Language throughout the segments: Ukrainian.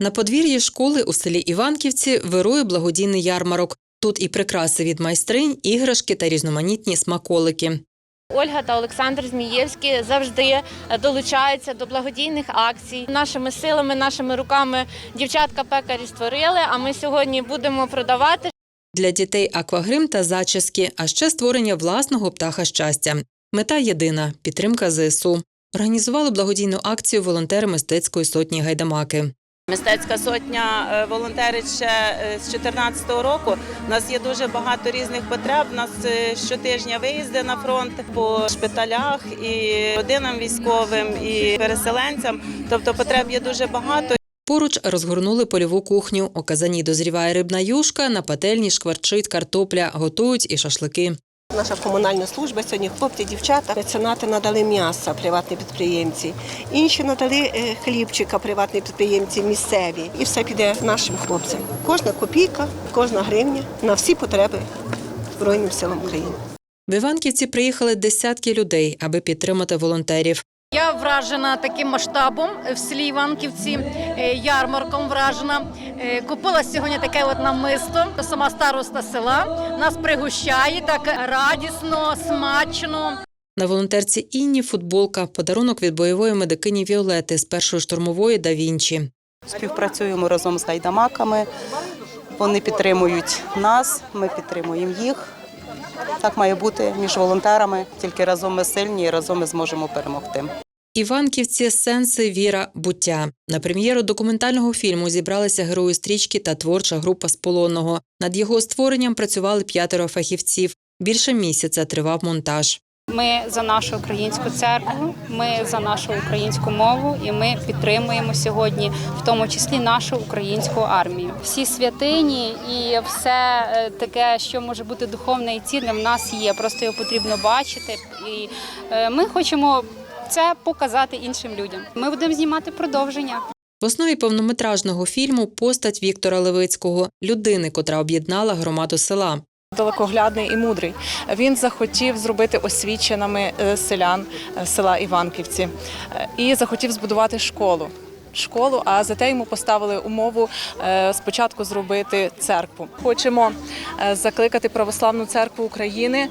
На подвір'ї школи у селі Іванківці вирує благодійний ярмарок. Тут і прикраси від майстринь, іграшки та різноманітні смаколики. Ольга та Олександр Змієвські завжди е, долучаються до благодійних акцій. Нашими силами, нашими руками дівчатка пекарі створили. А ми сьогодні будемо продавати. Для дітей аквагрим та зачіски, а ще створення власного птаха щастя. Мета єдина підтримка ЗСУ. Організували благодійну акцію волонтери мистецької сотні гайдамаки. Мистецька сотня е, волонтерить ще е, з 2014 року. У нас є дуже багато різних потреб. У нас е, щотижня виїзди на фронт по шпиталях і родинам військовим, і переселенцям. Тобто потреб є дуже багато. Поруч розгорнули польову кухню. У казані дозріває рибна юшка, на пательні шкварчить картопля, готують і шашлики. Наша комунальна служба сьогодні хлопці, дівчата, меценати надали м'ясо, приватні підприємці. Інші надали е, хлібчика, приватні підприємці місцеві. І все піде нашим хлопцям. Кожна копійка, кожна гривня на всі потреби Збройним силам України. В Іванківці приїхали десятки людей, аби підтримати волонтерів. Я вражена таким масштабом в селі Іванківці, е, ярмарком вражена. Е, Купила сьогодні таке от намисто. Сама староста села нас пригощає так радісно, смачно. На волонтерці Інні футболка, подарунок від бойової медикині Віолети з першої штурмової да Вінчі. Співпрацюємо разом з гайдамаками. Вони підтримують нас, ми підтримуємо їх. Так має бути між волонтерами. Тільки разом ми сильні і разом ми зможемо перемогти. Іванківці сенси, віра, буття. На прем'єру документального фільму зібралися герої стрічки та творча група з. Над його створенням працювали п'ятеро фахівців. Більше місяця тривав монтаж. Ми за нашу українську церкву, ми за нашу українську мову, і ми підтримуємо сьогодні, в тому числі нашу українську армію. Всі святині і все е, таке, що може бути духовне і цінне, в нас є. Просто його потрібно бачити. І е, ми хочемо це показати іншим людям. Ми будемо знімати продовження. В основі повнометражного фільму постать Віктора Левицького, людини, котра об'єднала громаду села. Далекоглядний і мудрий. Він захотів зробити освіченими е, селян е, села Іванківці Е, і захотів збудувати школу. Школу, а зате йому поставили умову спочатку зробити церкву. Хочемо закликати православну церкву України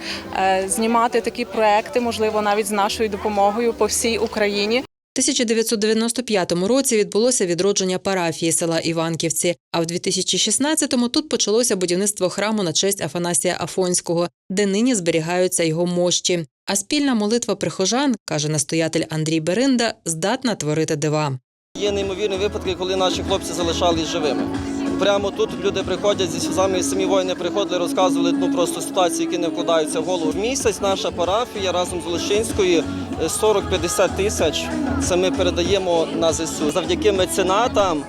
знімати такі проекти, можливо, навіть з нашою допомогою по всій Україні. У 1995 році відбулося відродження парафії села Іванківці, а в 2016-му тут почалося будівництво храму на честь Афанасія Афонського, де нині зберігаються його мощі. А спільна молитва прихожан, каже настоятель Андрій Беринда, здатна творити дива. Є неймовірні випадки, коли наші хлопці залишались живими. Прямо тут люди приходять зі сльозами, самі воїни приходили, розказували ну просто ситуації, які не вкладаються в голову. Місяць наша парафія разом з Лещинською е, 40-50 тисяч. Це ми передаємо на ЗСУ. Завдяки меценатам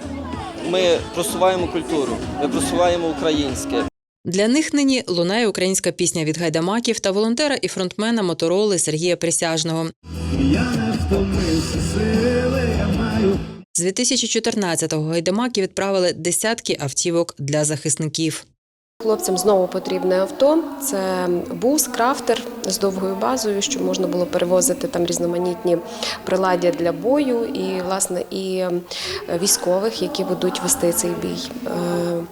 ми просуваємо культуру, ми просуваємо українське. Для них нині лунає українська пісня від гайдамаків та волонтера і фронтмена мотороли Сергія Присяжного. Я сили З 2014-го гайдамаки відправили десятки автівок для захисників. Хлопцям знову потрібне авто. Це бус, крафтер з довгою базою, щоб можна було перевозити там різноманітні приладдя для бою, і власне і е, військових, які будуть вести цей бій. Е,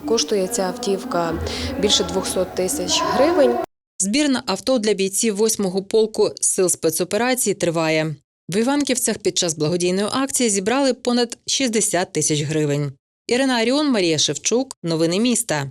Коштує ця автівка більше 200 тисяч гривень. Збір на авто для бійців 8-го полку сил спецоперації триває. В Іванківцях під час благодійної акції зібрали понад 60 тисяч гривень. Ірина Аріон, Марія Шевчук. Новини міста.